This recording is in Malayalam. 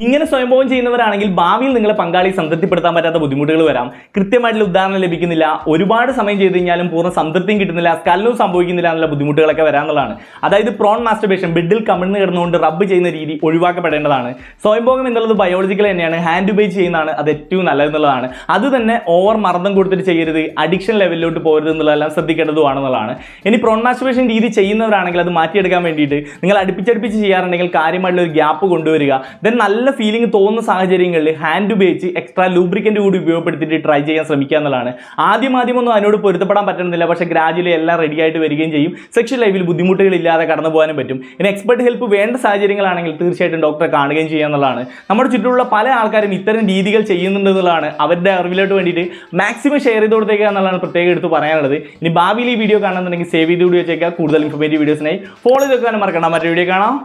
ഇങ്ങനെ സ്വയംഭവം ചെയ്യുന്നവരാണെങ്കിൽ ഭാവിയിൽ നിങ്ങളെ പങ്കാളി സംതൃപ്തിപ്പെടുത്താൻ പറ്റാത്ത ബുദ്ധിമുട്ടുകൾ വരാം. കൃത്യമായിട്ടുള്ള ഉദാഹരണം ലഭിക്കുന്നില്ല. ഒരുപാട് സമയം ചെയ്ത് കഴിഞ്ഞാലും പൂർണ സംതൃപ്തിയും കിട്ടുന്നില്ല. സ്കലനവും സംഭവിക്കുന്നില്ല എന്നുള്ള ബുദ്ധിമുട്ടുകളൊക്കെ വരാനുള്ളതാണ് അതായത് പ്രോൺ മാസ്റ്റർബേഷൻ ബെഡിൽ കമിഴ്ന്ന് കിടന്നുകൊണ്ട് റബ്ബ് ചെയ്യുന്ന രീതി ഒഴിവാക്കപ്പെടേണ്ടതാണ്. സ്വയംഭോഗം എന്നുള്ളത് ബയോളജിക്കൽ തന്നെയാണ്. ഹാൻഡ് ബൈ ചെയ്യുന്നതാണ് അത് ഏറ്റവും നല്ലതെന്നുള്ളതാണ് അത് തന്നെ ഓവർ മർദ്ദം കൊടുത്തിട്ട് ചെയ്യരുത്. അഡിക്ഷൻ ലെവലിലോട്ട് പോകരുത് എന്നുള്ളതെല്ലാം ശ്രദ്ധിക്കേണ്ടതുമാണെന്നുള്ളതാണ്. ഇനി പ്രോൺ മാസ്റ്റർബേഷൻ രീതി ചെയ്യുന്നവരാണെങ്കിൽ അത് മാറ്റിയെടുക്കാൻ വേണ്ടിയിട്ട് നിങ്ങൾ അടുപ്പിച്ചടുപ്പിച്ച് ചെയ്യാറുണ്ടെങ്കിൽ കാര്യമായിട്ടുള്ള ഒരു ഗ്യാപ്പ് കൊണ്ടുവരിക. ദെൻ നല്ല ഫീലിംഗ് തോന്നുന്ന സാഹചര്യങ്ങളിൽ ഹാൻഡ് ഉപയോഗിച്ച് എക്സ്ട്രാ ലൂബ്രിക്കന്റ് കൂടി ഉപയോഗപ്പെടുത്തിയിട്ട് ട്രൈ ചെയ്യാൻ ശ്രമിക്കുക എന്നുള്ളതാണ്. ആദ്യം ആദ്യമൊന്നും അതിനോട് പൊരുത്തപ്പെടാൻ പറ്റുന്നില്ല പക്ഷേ ഗ്രാജുവലി എല്ലാം റെഡി ആയിട്ട് വരികയും ചെയ്യും. സെക്ഷൽ ലൈഫിൽ ബുദ്ധിമുട്ടുകളില്ലാതെ കടന്നു പോകാനും പറ്റും. ഇനി എക്സ്പെർട്ട് ഹെൽപ്പ് വേണ്ട സാഹചര്യങ്ങളാണെങ്കിൽ തീർച്ചയായിട്ടും ഡോക്ടറെ കാണുകയും ചെയ്യുക എന്നുള്ളതാണ്. നമ്മുടെ ചുറ്റുമുള്ള പല ആൾക്കാരും ഇത്തരം രീതികൾ ചെയ്യുന്നുണ്ട് എന്നുള്ളതാണ് അവരുടെ അറിവിലോട്ട് വേണ്ടിയിട്ട് മാക്സിമം ഷെയർ ചെയ്ത് കൊടുത്തേക്കുക എന്നുള്ളതാണ് പ്രത്യേകം എടുത്ത് പറയാനുള്ളത്. ഇനി ഭാവിയിൽ ഈ വീഡിയോ കാണുന്നുണ്ടെങ്കിൽ സേവ് ചെയ്ത് കൂടി വെച്ചേക്കുക. കൂടുതൽ ഇൻഫോർമേറ്റീവ് വീഡിയോസിനായി ഫോളോ ചെയ്ത് വെക്കാനും മറക്കണം മറ്റൊരു വീഡിയോ കാണാം.